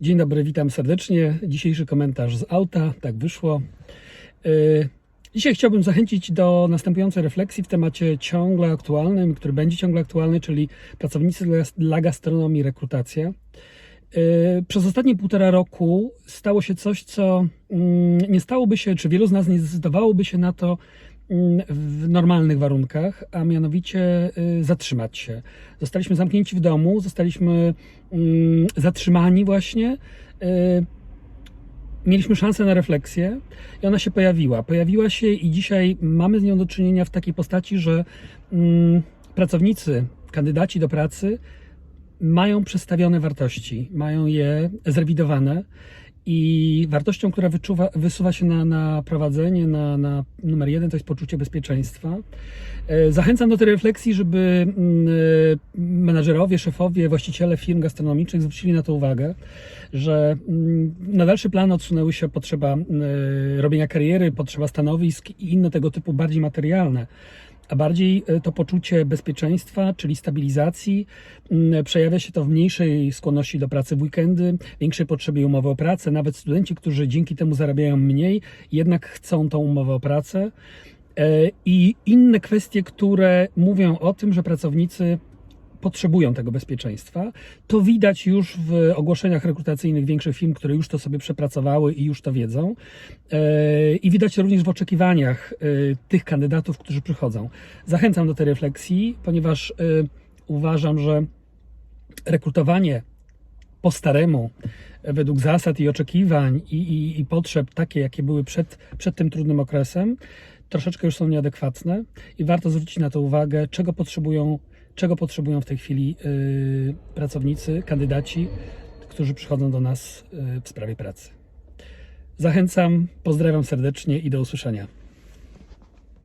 Dzień dobry, witam serdecznie. Dzisiejszy komentarz z auta, tak wyszło. Yy, Dzisiaj chciałbym zachęcić do następującej refleksji w temacie ciągle aktualnym, który będzie ciągle aktualny, czyli pracownicy dla- gastronomii, rekrutacja. Yy, Przez ostatnie półtora roku stało się coś, co mm, nie stałoby się, czy wielu z nas nie zdecydowałoby się na to w normalnych warunkach, a mianowicie y, zatrzymać się. Zostaliśmy zamknięci w domu, zostaliśmy mm, zatrzymani właśnie. y, Mieliśmy szansę na refleksję i ona się pojawiła. Pojawiła się i dzisiaj mamy z nią do czynienia w takiej postaci, że mm, pracownicy, kandydaci do pracy mają przedstawione wartości, mają je zrewidowane i wartością, która wyczuwa, wysuwa się na, na prowadzenie, na, na numer jeden, to jest poczucie bezpieczeństwa. E, Zachęcam do tej refleksji, żeby mm, e, menadżerowie, szefowie, właściciele firm gastronomicznych zwrócili na to uwagę, że mm, na dalszy plan odsunęły się potrzeba mm, e, robienia kariery, potrzeba stanowisk i inne tego typu bardziej materialne a bardziej e, to poczucie bezpieczeństwa, czyli stabilizacji. mm, Przejawia się to w mniejszej skłonności do pracy w weekendy, większej potrzebie umowy o pracę. Nawet studenci, którzy dzięki temu zarabiają mniej, jednak chcą tą umowę o pracę. E, I inne kwestie, które mówią o tym, że pracownicy potrzebują tego bezpieczeństwa. To widać już w ogłoszeniach rekrutacyjnych większych firm, które już to sobie przepracowały i już to wiedzą. E, I widać również w oczekiwaniach e, tych kandydatów, którzy przychodzą. Zachęcam do tej refleksji, ponieważ e, uważam, że rekrutowanie po staremu, według zasad i oczekiwań i, i, i potrzeb, takie jakie były przed, przed tym trudnym okresem, troszeczkę już są nieadekwatne i warto zwrócić na to uwagę, czego potrzebują, czego potrzebują w tej chwili yy, pracownicy, kandydaci, którzy przychodzą do nas yy, w sprawie pracy. Zachęcam, pozdrawiam serdecznie i do usłyszenia.